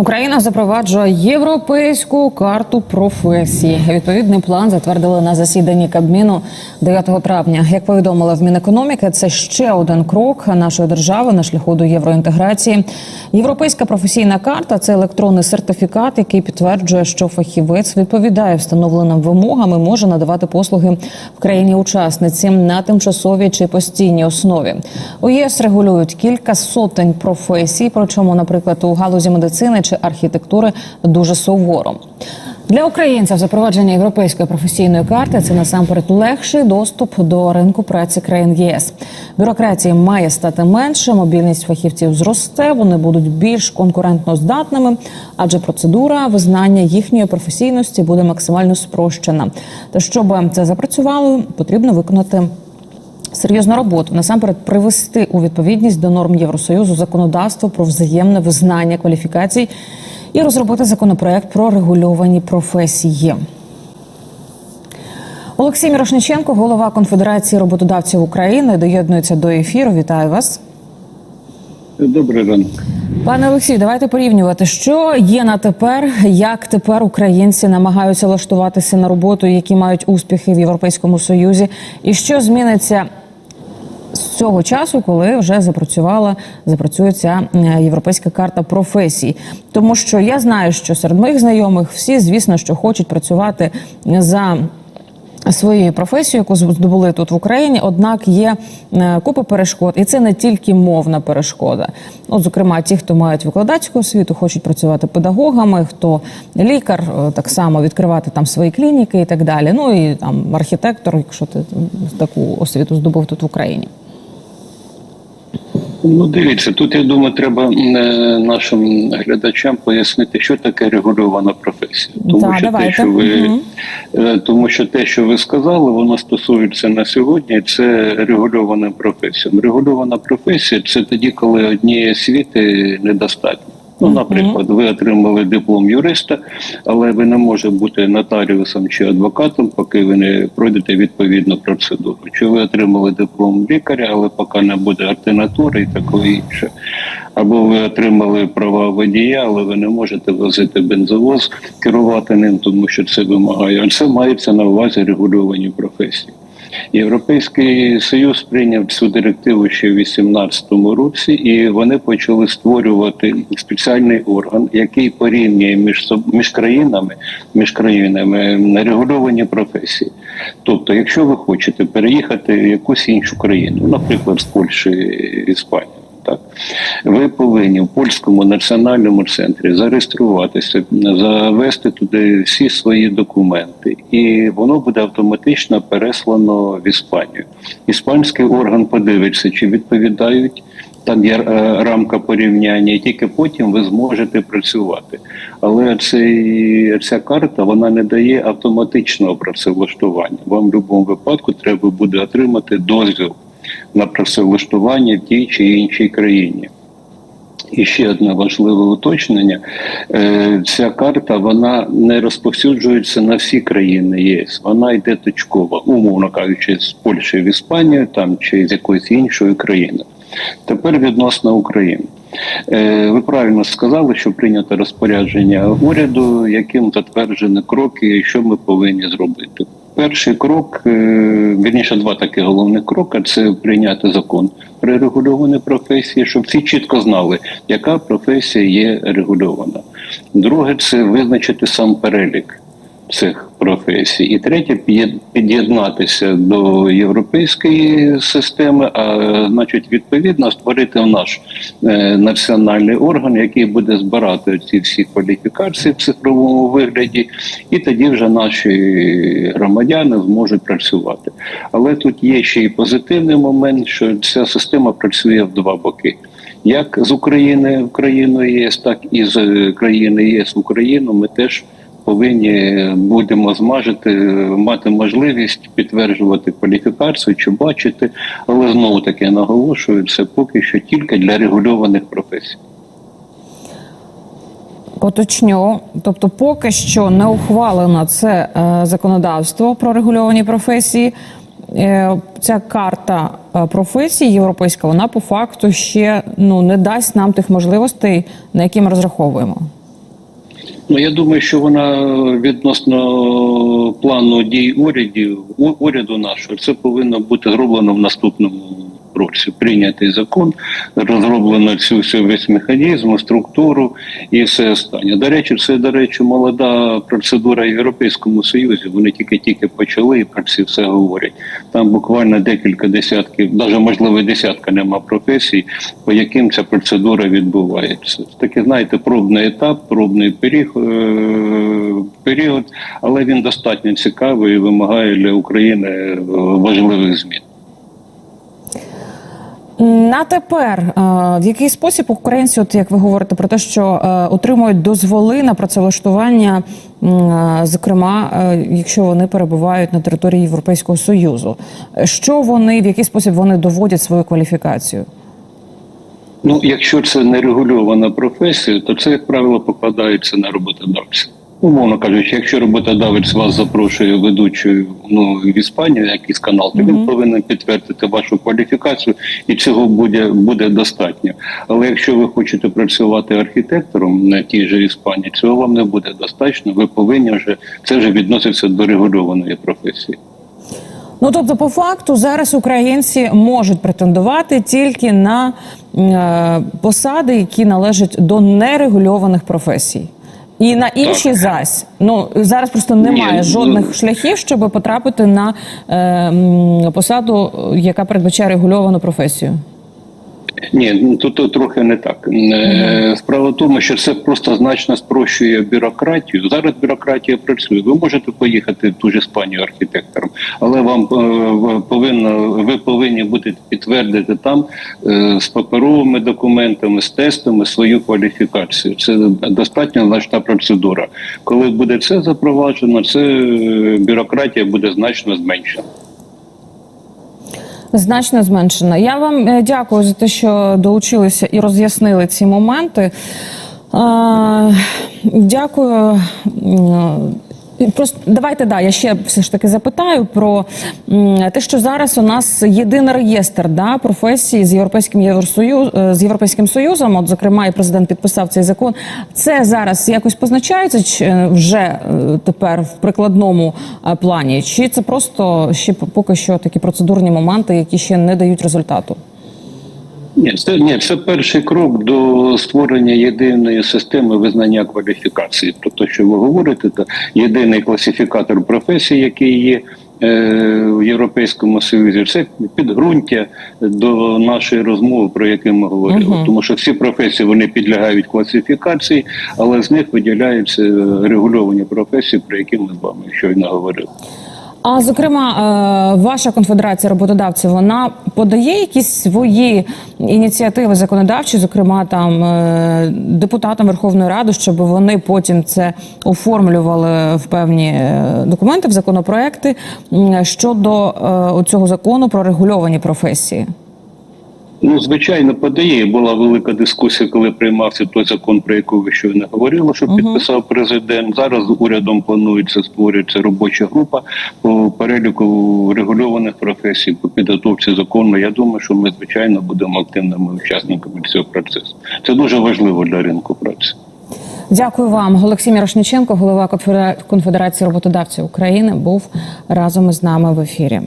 Україна запроваджує європейську карту професій. Відповідний план затвердили на засіданні Кабміну 9 травня. Як повідомили в Мінекономіки, це ще один крок нашої держави на шляху до євроінтеграції. Європейська професійна карта це електронний сертифікат, який підтверджує, що фахівець відповідає встановленим вимогам і може надавати послуги в країні-учасниці на тимчасовій чи постійній основі. У ЄС регулюють кілька сотень професій, причому, наприклад, у галузі медицини чи архітектури дуже суворо. Для українців запровадження європейської професійної карти це насамперед легший доступ до ринку праці країн ЄС. Бюрократії має стати менше, мобільність фахівців зросте. Вони будуть більш конкурентно здатними, адже процедура визнання їхньої професійності буде максимально спрощена. Та щоб це запрацювало, потрібно виконати серйозну роботу насамперед привести у відповідність до норм Євросоюзу законодавство про взаємне визнання кваліфікацій і розробити законопроект про регульовані професії. Олексій Мірошниченко, голова Конфедерації роботодавців України, доєднується до ефіру. Вітаю вас. Добрий ранок. Пане Олексію, давайте порівнювати, що є на тепер, як тепер українці намагаються влаштуватися на роботу, які мають успіхи в Європейському Союзі, і що зміниться цього часу, коли вже запрацювала запрацює ця е, європейська карта професій. Тому що я знаю, що серед моїх знайомих всі, звісно, що хочуть працювати за. Своєю професією, яку здобули тут в Україні, однак є е, купа перешкод, і це не тільки мовна перешкода. От, зокрема, ті, хто мають викладацьку освіту, хочуть працювати педагогами, хто лікар, е, так само відкривати там свої клініки і так далі. Ну і там архітектор, якщо ти таку освіту здобув тут в Україні. Ну, дивіться, тут я думаю, треба е, нашим глядачам пояснити, що таке регульована професія. Тому Да, що давайте. те, що ви е, тому, що те, що ви сказали, воно стосується на сьогодні. Це регульованим професіям. Регульована професія це тоді, коли однієї освіти недостатньо. Ну, наприклад, ви отримали диплом юриста, але ви не можете бути нотаріусом чи адвокатом, поки ви не пройдете відповідну процедуру. Чи ви отримали диплом лікаря, але поки не буде ординатури і такого інше. Або ви отримали права водія, але ви не можете возити бензовоз, керувати ним, тому що це вимагає. А це мається на увазі регульовані професії. Європейський союз прийняв цю директиву ще в 2018 році, і вони почали створювати спеціальний орган, який порівнює між між країнами, між країнами на регульовані професії. Тобто, якщо ви хочете переїхати в якусь іншу країну, наприклад, з Польщі Іспанії. Так, ви повинні в польському національному центрі зареєструватися, завести туди всі свої документи, і воно буде автоматично переслано в Іспанію. Іспанський орган подивиться, чи відповідають. Там є е, рамка порівняння, і тільки потім ви зможете працювати. Але цей, ця карта вона не дає автоматичного працевлаштування. Вам в будь-якому випадку треба буде отримати дозвіл на працевлаштування в тій чи іншій країні. І ще одне важливе уточнення: Е, ця карта вона не розповсюджується на всі країни ЄС. Вона йде точково, умовно кажучи, з Польщі в Іспанію там чи з якоїсь іншої країни. Тепер відносно України. Е, Ви правильно сказали, що прийнято розпорядження уряду, яким затверджені кроки, що ми повинні зробити. Перший крок, е, вірніше, два такі головних кроки це прийняти закон про регульовані професії, щоб всі чітко знали, яка професія є регульована. Друге, це визначити сам перелік цих професій. І третє під'єднатися до європейської системи, а значить, відповідно створити наш е, національний орган, який буде збирати ці всі кваліфікації в цифровому вигляді, і тоді вже наші громадяни зможуть працювати. Але тут є ще й позитивний момент, що ця система працює в два боки. Як з України в країну ЄС, так і з е, країни ЄС в Україну ми теж повинні будемо змажити, мати можливість підтверджувати кваліфікацію чи бачити, але знову таки наголошую, це поки що тільки для регульованих професій. Уточню, тобто, поки що не ухвалено це е, законодавство про регульовані професії. Е, ця карта е, професій європейська, вона по факту ще ну не дасть нам тих можливостей, на які ми розраховуємо. Ну я думаю, що вона відносно плану дій урядів уряду нашого це повинно бути зроблено в наступному році. Прийнятий закон, розроблено цю весь механізм, структуру і все останнє. До речі, це до речі, молода процедура в Європейському Союзі. Вони тільки-тільки почали і про це все говорять. Там буквально декілька десятків, навіть можливо, десятка нема професій, по яким ця процедура відбувається. Такий, знаєте, пробний етап, пробний е, період, але він достатньо цікавий і вимагає для України важливих змін. На тепер е, в який спосіб українці, от як ви говорите про те, що е, отримують дозволи на працевлаштування, е, зокрема, якщо вони перебувають на території Європейського союзу, що вони в який спосіб вони доводять свою кваліфікацію? Ну, якщо це нерегульована професія, то це, як правило, покладається на роботодавця. Умовно кажучи, якщо роботодавець вас запрошує ведучою ну, в Іспанію, якийсь канал, то він повинен підтвердити вашу кваліфікацію, і цього буде, буде достатньо. Але якщо ви хочете працювати архітектором на тій же Іспанії, цього вам не буде достатньо. Ви повинні вже це вже відноситься до регульованої професії. Ну тобто, по факту, зараз українці можуть претендувати тільки на е, посади, які належать до нерегульованих професій. І на інші зась ну зараз просто немає Ні, жодних ну- шляхів, щоб потрапити на е, посаду, яка передбачає регульовану професію. Ні, ну, тут, трохи не так. Е, Справа в тому, що це просто значно спрощує бюрократію. Зараз бюрократія працює. Ви можете поїхати в ту ж Іспанію архітектором, але вам е, повинно ви повинні бути підтвердити там е, з паперовими документами, з тестами свою кваліфікацію. Це достатньо значна процедура. Коли буде це запроваджено, це бюрократія буде значно зменшена. Значно зменшена. Я вам е, дякую за те, що долучилися і роз'яснили ці моменти. Дякую. Просто давайте да, я ще все ж таки запитаю про те, що зараз у нас єдиний реєстр да, професій з європейським Євросоюз е, з європейським союзом. От зокрема, і президент підписав цей закон. Це зараз якось позначається чи е, вже е, тепер в прикладному плані, чи це просто ще поки що такі процедурні моменти, які ще не дають результату? Ні, це ні, це перший крок до створення єдиної системи визнання кваліфікації. Тобто, що ви говорите, то єдиний класифікатор професій, який є. е, В Європейському Союзі це підґрунтя до нашої розмови, про яку ми говорили, Мгм. тому що всі професії вони підлягають класифікації, але з них виділяються регульовані професії, про які ми з вами щойно говорили. А зокрема, е, ваша конфедерація роботодавців вона подає якісь свої ініціативи законодавчі, зокрема там е, депутатам Верховної Ради, щоб вони потім це оформлювали в певні е, документи, в законопроекти щодо цього закону про регульовані професії. Ну, звичайно, подає. Була велика дискусія, коли приймався той закон, про який ви щойно говорили, що підписав президент. Зараз урядом планується створюється робоча група по переліку регульованих професій, по підготовці закону. Я думаю, що ми звичайно будемо активними учасниками цього процесу. Це дуже важливо для ринку праці. Дякую вам, Олексій Мірошниченко, голова Конфедера- Конфедерації роботодавців України, був разом із нами в ефірі.